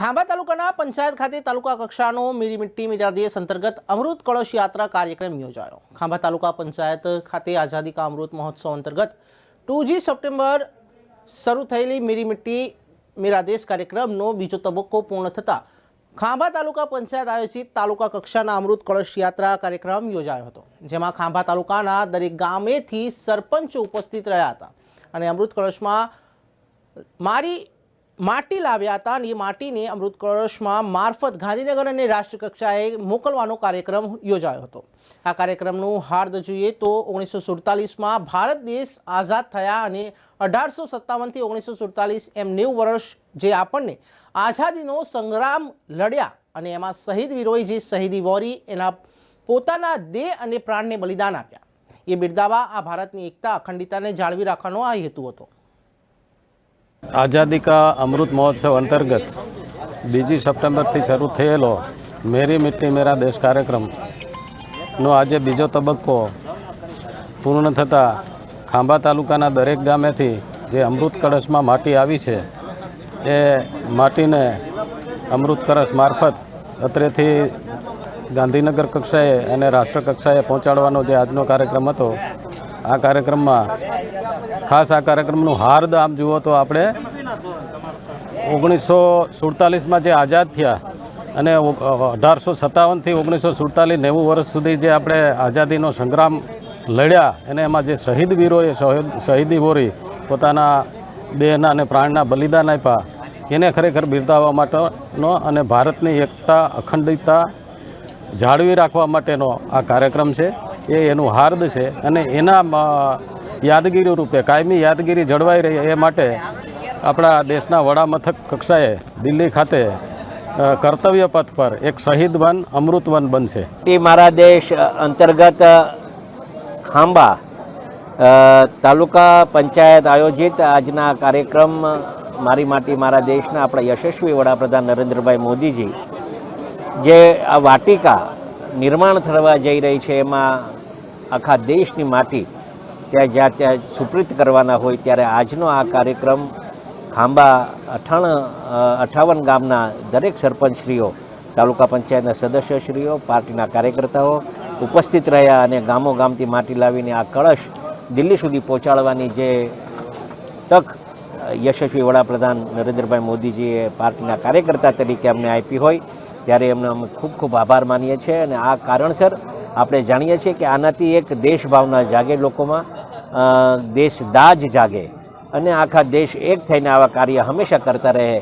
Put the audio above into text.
ખાંભા તાલુકાના પંચાયત ખાતે તાલુકા કક્ષાનો મીરી મિટ્ટી મીરા દેશ અંતર્ગત અમૃત કળશ યાત્રા કાર્યક્રમ યોજાયો. ખાંભા તાલુકા પંચાયત ખાતે આઝાદી કા અમૃત મહોત્સવ અંતર્ગત ટુ જી સપ્ટેમ્બર શરૂ થયેલી મીરી મિટ્ટી મીરા દેશ કાર્યક્રમનો બીજો તબક્કો પૂર્ણ થતાં ખાંભા તાલુકા પંચાયત આયોજિત તાલુકા કક્ષાના અમૃત કળશ યાત્રા કાર્યક્રમ યોજાયો હતો, જેમાં ખાંભા તાલુકાના દરેક ગામેથી સરપંચો ઉપસ્થિત રહ્યા હતા. અને અમૃત કળશમાં મારી માટી લાવ્યા હતા અને એ માટીને અમૃત કળશમાં મારફત ગાંધીનગર અને રાષ્ટ્રીય કક્ષાએ મોકલવાનો કાર્યક્રમ યોજાયો હતો. આ કાર્યક્રમનું હાર્દ જોઈએ તો ઓગણીસો સુડતાલીસમાં ભારત દેશ આઝાદ થયા અને અઢારસો સત્તાવનથી ઓગણીસો સુડતાલીસ એમ નેવું વર્ષ જે આપણને આઝાદીનો સંગ્રામ લડ્યા અને એમાં શહીદ વીરોએ જે શહીદી વોરી એના પોતાના દેહ અને પ્રાણને બલિદાન આપ્યા. એ બિરદાવા આ ભારતની એકતા અખંડિતાને જાળવી રાખવાનો આ હેતુ હતો. આઝાદી કા અમૃત મહોત્સવ અંતર્ગત બીજી સપ્ટેમ્બરથી શરૂ થયેલો મેરી મિટ્ટી મેરા દેશ કાર્યક્રમનો આજે બીજો તબક્કો પૂર્ણ થતાં ખાંભા તાલુકાના દરેક ગામેથી જે અમૃત કળશમાં માટી આવી છે, એ માટીને અમૃત કળશ મારફત અત્રેથી ગાંધીનગર કક્ષાએ અને રાષ્ટ્ર કક્ષાએ પહોંચાડવાનો જે આજનો કાર્યક્રમ હતો આ કાર્યક્રમમાં, ખાસ આ કાર્યક્રમનું હાર્દ આમ જુઓ તો આપણે ઓગણીસો સુડતાલીસમાં જે આઝાદ થયા અને અઢારસો સત્તાવનથી ઓગણીસો સુડતાલીસ નેવું વર્ષ સુધી જે આપણે આઝાદીનો સંગ્રામ લડ્યા અને એમાં જે શહીદ વીરોએ શહીદ વોરી પોતાના દેહના અને પ્રાણના બલિદાન આપ્યા, એને ખરેખર બિરદાવવા માટેનો અને ભારતની એકતા, અખંડિતતા જાળવી રાખવા માટેનો આ કાર્યક્રમ છે. એ એનું હાર્દ છે અને એના યાદગીરી રૂપે, કાયમી યાદગીરી જળવાઈ રહે એ માટે આપણા દેશના વડામથક કક્ષાએ દિલ્હી ખાતે કર્તવ્ય પથ પર એક શહીદ વન અમૃત વન બનશે. તે મારા દેશ અંતર્ગત ખાંબા તાલુકા પંચાયત આયોજિત આજના કાર્યક્રમ, મારી માટી મારા દેશના આપણા યશસ્વી વડાપ્રધાન નરેન્દ્રભાઈ મોદીજી, જે આ વાટિકા નિર્માણ થવા જઈ રહી છે, એમાં આખા દેશની માટી ત્યાં જ્યાં ત્યાં સુપ્રીત કરવાના હોય ત્યારે આજનો આ કાર્યક્રમ ખાંબા અઠાણ અઠાવન ગામના દરેક સરપંચશ્રીઓ, તાલુકા પંચાયતના સદસ્યશ્રીઓ, પાર્ટીના કાર્યકર્તાઓ ઉપસ્થિત રહ્યા અને ગામો ગામથી માટી લાવીને આ કળશ દિલ્હી સુધી પહોંચાડવાની જે તક યશસ્વી વડાપ્રધાન નરેન્દ્રભાઈ મોદીજીએ પાર્ટીના કાર્યકર્તા તરીકે અમને આપી હોય ત્યારે એમને અમે ખૂબ ખૂબ આભાર માનીએ છીએ અને આ કારણસર આપણે જાણીએ છીએ કે આનાથી એક દેશ ભાવના જાગે લોકોમાં દેશ દાજ જાગે. અને આખા દેશ એક થઈને આવા કાર્ય હંમેશા કરતા રહે.